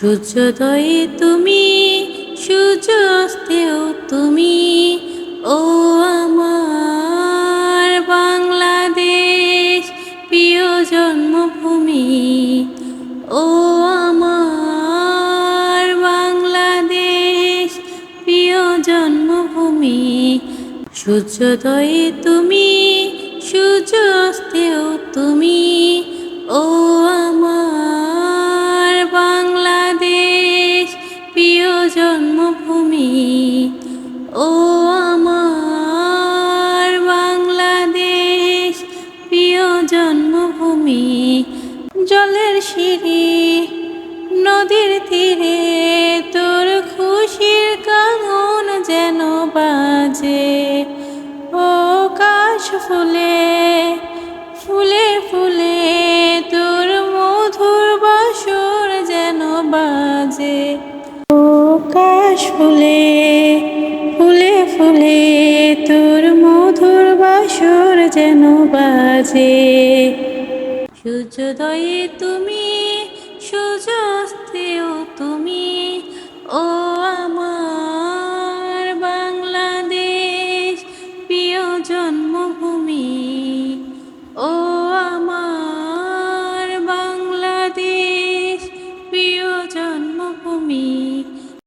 সূর্যোদয়ে তুমি সূর্যাস্তেও তুমি, ও আমার বাংলাদেশ প্রিয় জন্মভূমি, ও আমার বাংলাদেশ প্রিয় জন্মভূমি। সূর্যোদয়ে তুমি সূর্যাস্তেও তুমি জন্মভূমি। ও আমার বাংলাদেশ, প্রিয় জন্মভূমি। জলের সিঁড়ি, নদীর তীরে, তোর খুশির কাঙন যেন বাজে। ও কাশ ফুলে ফুলে ফুলে, তোর মধুর বাসর যেন বাজে। ফুলে ফুলে ফুলে তোর মধুর বাসর যেন বাজে। সূর্যোদয়ে তুমি, সূর্যাস্তেও তুমি, ও আমার বাংলাদেশ, প্রিয় জন্মভূমি, ও আমার বাংলাদেশ, প্রিয় জন্মভূমি।